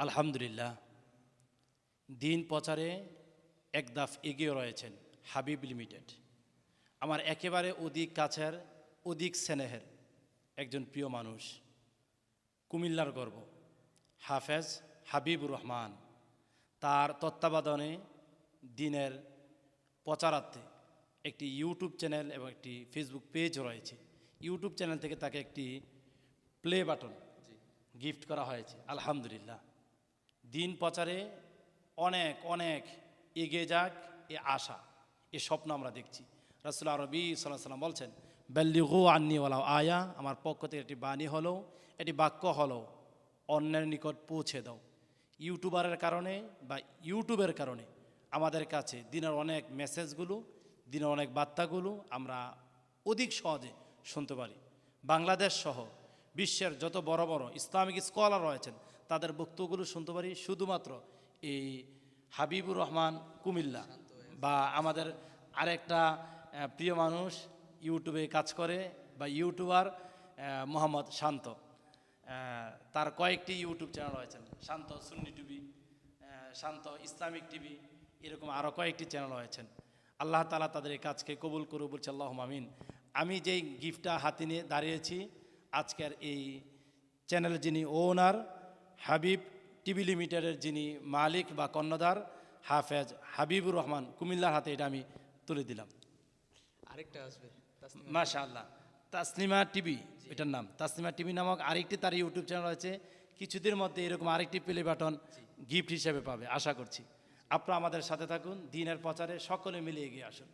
আলহামদুলিল্লাহ দিন প্রচারে এক দাফ এগিয়ে রয়েছেন হাবিব লিমিটেড। আমার একেবারে অধিক কাছের অধিক স্নেহের একজন প্রিয় মানুষ কুমিল্লার গর্ব হাফেজ হাবিবুর রহমান। তার তত্ত্বাবধানে দিনের প্রচারার্থে একটি ইউটিউব চ্যানেল এবং একটি ফেসবুক পেজ রয়েছে। ইউটিউব চ্যানেল থেকে তাকে একটি প্লে বাটন গিফট করা হয়েছে। আলহামদুলিল্লাহ। দিন প্রচারে অনেক অনেক এগিয়ে যাক এ আশা, এ স্বপ্ন আমরা দেখছি। রাসুল্লাহ আরবি সাল্লাহ সাল্লাম বলছেন, বেল্লিগু আন্নিওয়ালা আয়া আমার পক্ষ থেকে একটি বাণী হলো এটি বাক্য হলো, অন্যের নিকট পৌঁছে দাও। ইউটিউবারের কারণে বা ইউটিউবের কারণে আমাদের কাছে দিনের অনেক মেসেজগুলো, দিনের অনেক বার্তাগুলো আমরা অধিক সহজে শুনতে পারি। বাংলাদেশ সহ বিশ্বের যত বড় বড় ইসলামিক স্কলার রয়েছেন তাদের বক্তব্যগুলো শুনতে পারি শুধুমাত্র এই হাবিবুর রহমান কুমিল্লা বা আমাদের আরেকটা প্রিয় মানুষ ইউটিউবে কাজ করে বা ইউটিউবার মোহাম্মদ শান্ত। তার কয়েকটি ইউটিউব চ্যানেল রয়েছেন Shanto Sunni TV Shanto Islamic TV, এরকম আরও কয়েকটি চ্যানেল রয়েছেন। আল্লাহ তালা তাদের এই কাজকে কবুল করু বলছে আল্লাহ মামিন আমি যেই গিফটটা হাতে নিয়ে দাঁড়িয়েছি, আজকের এই চ্যানেল যিনি ওনার হাবিব টিভি লিমিটেডের যিনি মালিক বা কর্ণধার হাফেজ হাবিবুর রহমান কুমিল্লার হাতে এটা আমি তুলে দিলাম। আরেকটা আসবে। মাশা আল্লাহ তাসনিমা টিভি এটার নাম। তাসনিমা টিভি নামক আরেকটি তার ইউটিউব চ্যানেল রয়েছে। কিছুদিনের মধ্যে এরকম আরেকটি প্লে বাটন গিফট হিসেবে পাবে আশা করছি। আপনারা আমাদের সাথে থাকুন দিনের প্রচারে সকলে মিলে এগিয়ে আসুন।